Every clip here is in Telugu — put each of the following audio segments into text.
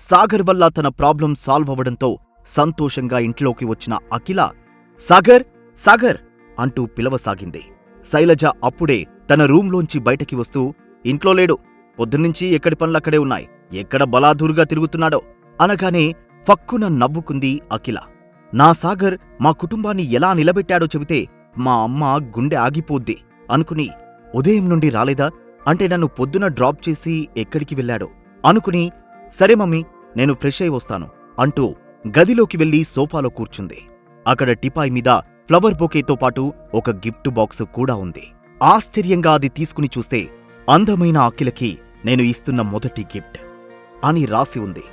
సాగర్ వల్ల తన ప్రాబ్లం సాల్వ్ అవ్వడంతో సంతోషంగా ఇంట్లోకి వచ్చిన అఖిల సాగర్ సాగర్ అంటూ పిలవసాగింది. శైలజ అప్పుడే తన రూంలోంచి బయటకి వస్తూ ఇంట్లో లేడు పొద్దున్నుంచి ఎక్కడి పనులక్కడే ఉన్నాయి ఎక్కడ బలాదూరుగా తిరుగుతున్నాడో అనగానే ఫక్కున నవ్వుకుంది అఖిల. నా సాగర్ మా కుటుంబాన్ని ఎలా నిలబెట్టాడో చెబితే మా అమ్మ గుండె ఆగిపోద్ది అనుకుని ఉదయం నుండి రాలేదా? అంటే నన్ను పొద్దున డ్రాప్ చేసి ఎక్కడికి వెళ్ళాడో అనుకుని సరే మమ్మీ నేను ఫ్రెష్ అయి వస్తాను అంటూ గదిలోకి వెళ్ళి సోఫాలో కూర్చుంది. అక్కడ టిపాయ్ మీద ఫ్లవర్ బొకేతో పాటు ఒక గిఫ్ట్ బాక్స్ కూడా ఉంది. ఆశ్చర్యంగా అది తీసుకుని చూస్తే అందమైన అఖిలకి నేను ఇస్తున్న మొదటి గిఫ్ట్ అని రాసి ఉంది.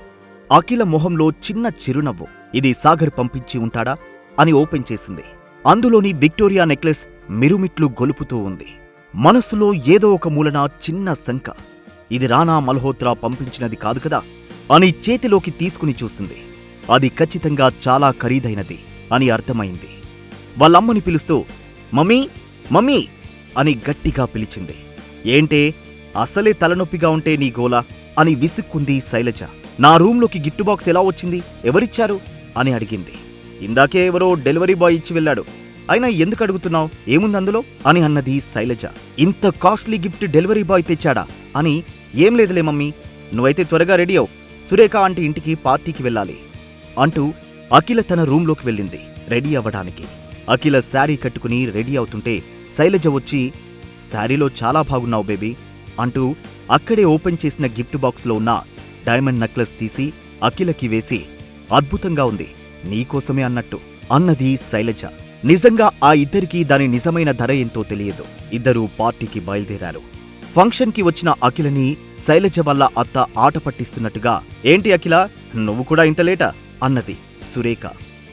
అఖిల మొహంలో చిన్న చిరునవ్వు ఇది సాగర్ పంపించి ఉంటాడా అని ఓపెన్ చేసింది. అందులోని విక్టోరియా నెక్లెస్ మిరుమిట్లు గొలుపుతూ ఉంది. మనస్సులో ఏదో ఒక మూలన చిన్న శంక ఇది రానా మల్హోత్రా పంపించినది కాదు కదా? అని చేతిలోకి తీసుకుని చూసింది. అది ఖచ్చితంగా చాలా ఖరీదైనది అని అర్థమైంది. వాళ్ళమ్మని పిలుస్తూ మమ్మీ మమ్మీ అని గట్టిగా పిలిచింది. ఏంటే అసలే తలనొప్పిగా ఉంటే నీ గోలా అని విసుక్కుంది శైలజ. నా రూంలోకి గిఫ్ట్ బాక్స్ ఎలా వచ్చింది? ఎవరిచ్చారు? అని అడిగింది. ఇందాకే ఎవరో డెలివరీ బాయ్ ఇచ్చి వెళ్ళాడు. అయినా ఎందుకు అడుగుతున్నావు? ఏముంది అందులో? అని అన్నది శైలజ. ఇంత కాస్ట్లీ గిఫ్ట్ డెలివరీ బాయ్ తెచ్చాడా? అని ఏం లేదులే మమ్మీ. నువ్వైతే త్వరగా రెడీ అవు. సురేఖ ఆంటీ ఇంటికి పార్టీకి వెళ్ళాలి అంటూ అఖిల తన రూంలోకి వెళ్ళింది రెడీ అవ్వడానికి. అఖిల శారీ కట్టుకుని రెడీ అవుతుంటే శైలజ వచ్చి శారీలో చాలా బాగున్నావు బేబీ అంటూ అక్కడే ఓపెన్ చేసిన గిఫ్ట్ బాక్స్లో ఉన్న డైమండ్ నెక్లెస్ తీసి అఖిలకి వేసి అద్భుతంగా ఉంది నీకోసమే అన్నట్టు అన్నది శైలజ. నిజంగా ఆ ఇద్దరికీ దాని నిజమైన ధర ఎంతో తెలియదు. ఇద్దరూ పార్టీకి బయలుదేరారు. ఫంక్షన్కి వచ్చిన అఖిలని శైలజ వల్ల అత్త ఆట పట్టిస్తున్నట్టుగా ఏంటి అఖిల? నువ్వు కూడా ఇంత లేటా? అన్నది సురేఖ.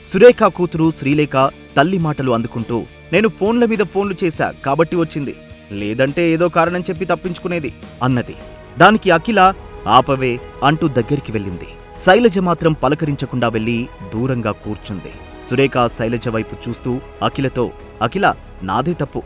సురేఖ కూతురు శ్రీలేఖ తల్లి మాటలు అందుకుంటూ నేను ఫోన్ల మీద ఫోన్లు చేశా కాబట్టి వచ్చింది. లేదంటే ఏదో కారణం చెప్పి తప్పించుకునేది. అన్నది. దానికి అఖిల ఆపవే అంటూ దగ్గరికి వెళ్ళింది. శైలజ మాత్రం పలకరించకుండా వెళ్ళి దూరంగా కూర్చుంది. సురేఖ శైలజ వైపు చూస్తూ అఖిలతో అఖిల నాదే తప్పు.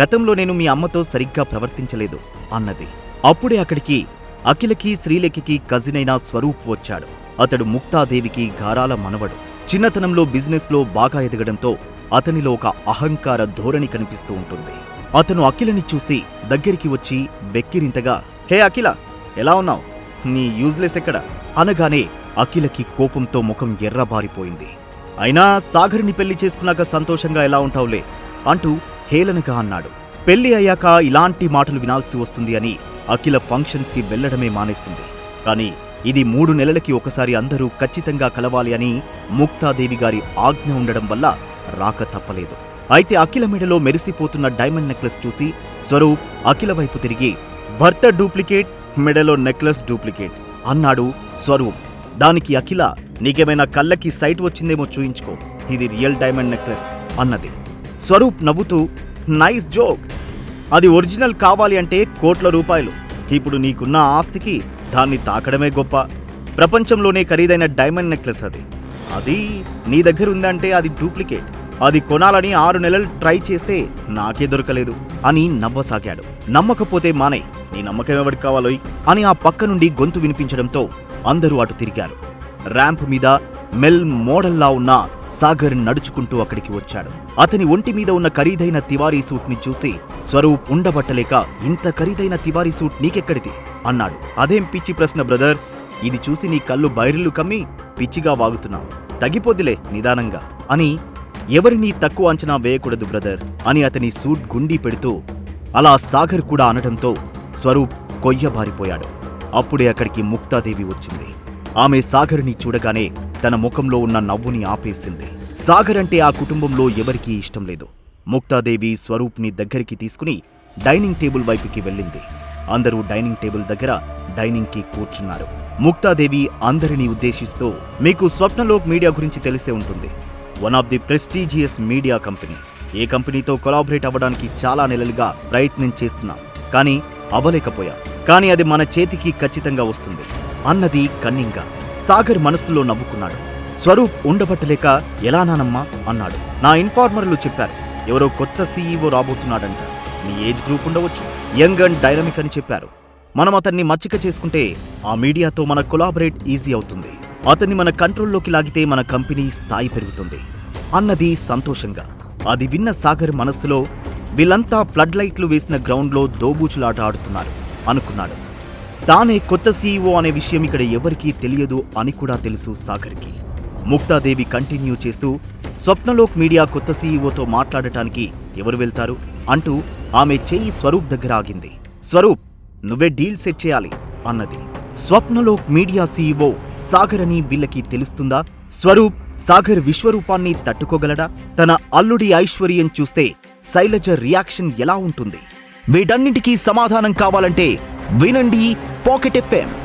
గతంలో నేను మీ అమ్మతో సరిగ్గా ప్రవర్తించలేదు అన్నది. అప్పుడే అక్కడికి అఖిలకి శ్రీలేఖకి కజినైన స్వరూప్ వచ్చాడు. అతడు ముక్తాదేవికి గారాల మనవడు. చిన్నతనంలో బిజినెస్లో బాగా ఎదగడంతో అతనిలో ఒక అహంకార ధోరణి కనిపిస్తూ ఉంటుంది. అతను అఖిలని చూసి దగ్గరికి వచ్చి వెక్కిరింతగా హే అఖిల ఎలా ఉన్నావు? నీ యూజ్లెస్ ఎక్కడ? అనగానే అఖిలకి కోపంతో ముఖం ఎర్రబారిపోయింది. అయినా సాగర్ని పెళ్ళి చేసుకున్నాక సంతోషంగా ఎలా ఉంటావులే అంటూ హేళనగా అన్నాడు. పెళ్ళి అయ్యాక ఇలాంటి మాటలు వినాల్సి వస్తుంది అని అఖిల ఫంక్షన్స్కి వెళ్ళడమే మానేసింది. కానీ ఇది మూడు నెలలకి ఒకసారి అందరూ ఖచ్చితంగా కలవాలి అని ముక్తాదేవి గారి ఆజ్ఞ ఉండడం వల్ల రాక తప్పలేదు. అయితే అఖిల మెడలో మెరిసిపోతున్న డైమండ్ నెక్లెస్ చూసి స్వరూప్ అఖిల వైపు తిరిగి భర్త డూప్లికేట్ మెడలో నెక్లెస్ డూప్లికేట్ అన్నాడు స్వరూప్. దానికి అఖిల నీకేమైనా కళ్ళకి సైట్ వచ్చిందేమో చూయించుకో. ఇది రియల్ డైమండ్ నెక్లెస్ అన్నది. స్వరూప్ నవ్వుతూ నైస్ జోక్. అది ఒరిజినల్ కావాలి అంటే కోట్ల రూపాయలు. ఇప్పుడు నీకున్న ఆస్తికి దాన్ని తాకడమే గొప్ప. ప్రపంచంలోనే ఖరీదైన డైమండ్ నెక్లెస్ అది. అది నీ దగ్గర ఉందంటే అది డూప్లికేట్. అది కొనాలని ఆరు నెలలు ట్రై చేస్తే నాకే దొరకలేదు అని నవ్వసాగాడు. నమ్మకపోతే మానే నీ నమ్మకం ఎవరికి కావాలోయ్? అని ఆ పక్క నుండి గొంతు వినిపించడంతో అందరూ అటు తిరిగారు. ర్యాంప్ మీద మెల్ మోడల్లా ఉన్న సాగర్ నడుచుకుంటూ అక్కడికి వచ్చాడు. అతని ఒంటి మీద ఉన్న ఖరీదైన తివారీ సూట్ని చూసి స్వరూప్ ఉండబట్టలేక ఇంత ఖరీదైన తివారీ సూట్ నీకెక్కడిది? అన్నాడు. అదేం పిచ్చి ప్రశ్న బ్రదర్? ఇది చూసి నీ కళ్ళు బైరిల్లు కమ్మి పిచ్చిగా వాగుతున్నావు. తగ్గిపోద్దిలే నిదానంగా. అని ఎవరినీ తక్కువ అంచనా వేయకూడదు బ్రదర్ అని అతని సూట్ గుండీ పెడుతూ అలా సాగర్ కూడా అనడంతో స్వరూప్ కొయ్యబారిపోయాడు అప్పుడే అక్కడికి ముక్తాదేవి వచ్చింది. ఆమె సాగర్ని చూడగానే తన ముఖంలో ఉన్న నవ్వుని ఆపేసింది. సాగర్ అంటే ఆ కుటుంబంలో ఎవరికీ ఇష్టం లేదు. ముక్తాదేవి స్వరూప్ని దగ్గరికి తీసుకుని డైనింగ్ టేబుల్ వైపుకి వెళ్ళింది. అందరూ డైనింగ్ టేబుల్ దగ్గర డైనింగ్కి కూర్చున్నారు. ముక్తాదేవి అందరినీ ఉద్దేశిస్తూ మీకు స్వప్నలోక్ మీడియా గురించి తెలిసే ఉంటుంది. One of the prestigious media company ఏ కంపెనీతో కొలాబరేట్ అవ్వడానికి చాలా నెలలుగా ప్రయత్నం చేస్తున్నా. కానీ అవ్వలేకపోయాం. కానీ అది మన చేతికి ఖచ్చితంగా వస్తుంది. అన్నది కన్నింగా. సాగర్ మనస్సులో నవ్వుకున్నాడు. స్వరూప్ ఉండబట్టలేక ఎలా నానమ్మా? అన్నాడు. నా ఇన్ఫార్మర్లు చెప్పారు. ఎవరో కొత్త సీఈఓ రాబోతున్నాడంట. నీ ఏజ్ గ్రూప్ ఉండవచ్చు. యంగ్ అండ్ డైనమిక్ అని చెప్పారు. మనం అతన్ని మచ్చిక చేసుకుంటే ఆ మీడియాతో మన కొలాబరేట్ ఈజీ అవుతుంది. అతన్ని మన కంట్రోల్లోకి లాగితే మన కంపెనీ స్థాయి పెరుగుతుంది. అన్నది సంతోషంగా. అది విన్న సాగర్ మనస్సులో వీళ్ళంతా ఫ్లడ్ లైట్లు వేసిన గ్రౌండ్లో దోబూచులాట ఆడుతున్నారు. అనుకున్నాడు. తానే కొత్త సీఈఓ అనే విషయం ఇక్కడ ఎవరికీ తెలియదు అని కూడా తెలుసు సాగర్కి. ముక్తాదేవి కంటిన్యూ చేస్తూ స్వప్నలోక్ మీడియా కొత్త సీఈఓతో మాట్లాడటానికి ఎవరు వెళ్తారు? అంటూ ఆమె చేయి స్వరూప్ దగ్గర ఆగింది. స్వరూప్ నువ్వే డీల్ సెట్ చేయాలి అన్నది. స్వప్నలోక్ మీడియా సీఈఓ సాగర్ అని వీళ్ళకి తెలుస్తుందా? స్వరూప్ సాగర్ విశ్వరూపాన్ని తట్టుకోగలడా? తన అల్లుడి ఐశ్వర్యం చూస్తే శైలజ రియాక్షన్ ఎలా ఉంటుంది? వీటన్నింటికీ సమాధానం కావాలంటే వినండి పాకెట్ ఎఫ్ఎం.